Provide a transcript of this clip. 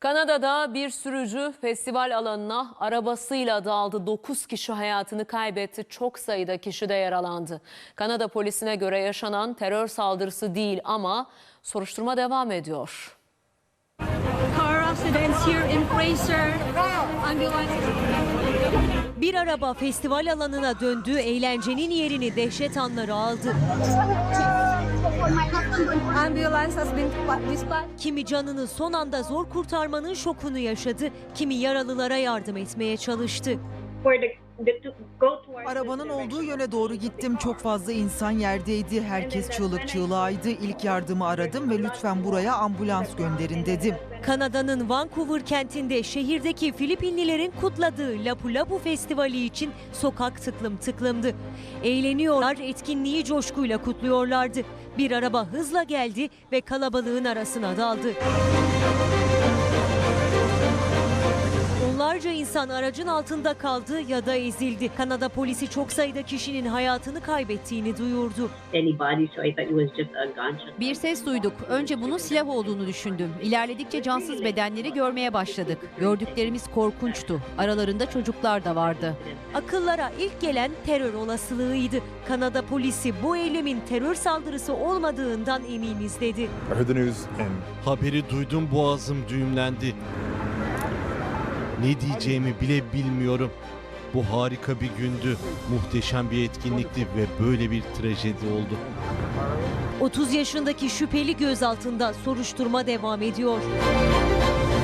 Kanada'da bir sürücü festival alanına arabasıyla daldı. 9 kişi hayatını kaybetti. Çok sayıda kişi de yaralandı. Kanada polisine göre yaşanan terör saldırısı değil ama soruşturma devam ediyor. Bir araba festival alanına döndü, eğlencenin yerini dehşet anları aldı. Kimi canını son anda zor kurtarmanın şokunu yaşadı, kimi yaralılara yardım etmeye çalıştı. Arabanın olduğu yöne doğru gittim. Çok fazla insan yerdeydi. Herkes çığlık çığlığaydı. İlk yardımı aradım ve lütfen buraya ambulans gönderin dedim. Kanada'nın Vancouver kentinde şehirdeki Filipinlilerin kutladığı Lapu Lapu Festivali için sokak tıklım tıklımdı. Eğleniyorlar, etkinliği coşkuyla kutluyorlardı. Bir araba hızla geldi ve kalabalığın arasına daldı. Onlarca insan aracın altında kaldı ya da ezildi. Kanada polisi çok sayıda kişinin hayatını kaybettiğini duyurdu. anybody, so I thought it was just a gunshot. Bir ses duyduk. Önce bunun silah olduğunu düşündüm. İlerledikçe cansız bedenleri görmeye başladık. Gördüklerimiz korkunçtu. Aralarında çocuklar da vardı. Akıllara ilk gelen terör olasılığıydı. Kanada polisi bu eylemin terör saldırısı olmadığından eminiz dedi. Haberi duydum boğazım düğümlendi. Ne diyeceğimi bile bilmiyorum. Bu harika bir gündü. Muhteşem bir etkinlikti ve böyle bir trajedi oldu. 30 yaşındaki şüpheli gözaltında soruşturma devam ediyor.